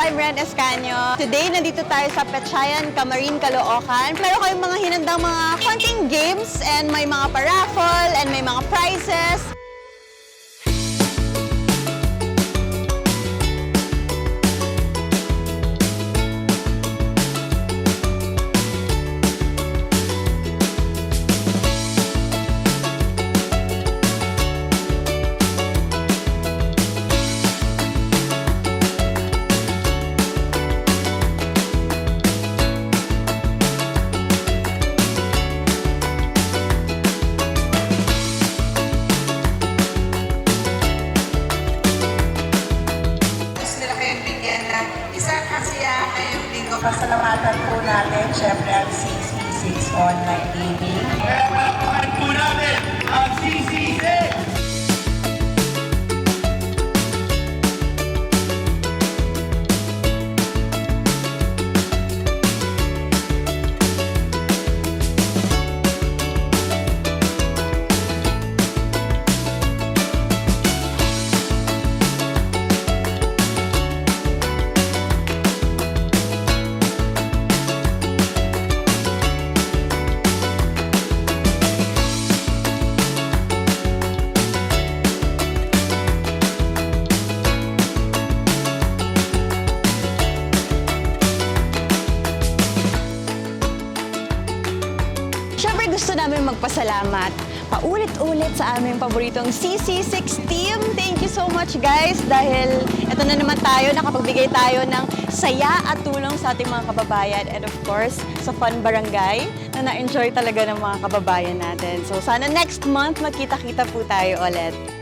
I'm Ren Escanio. Today, nandito tayo sa Pechayan, Camarin, Caloocan. Meron kayong mga hinandang mga konting games and may mga paraffle and may mga prizes. Bigyan na isang kasiyahan ngayong linggo. Pasalamatan po natin, syempre, ang CC6 Online Gaming. Siyempre gusto namin magpasalamat paulit-ulit sa aming paboritong CC6 team. Thank you so much guys dahil ito na naman tayo, nakapagbigay tayo ng saya at tulong sa ating mga kababayan and of course sa Fun Barangay na na-enjoy talaga ng mga kababayan natin. So sana next month magkita-kita po tayo ulit.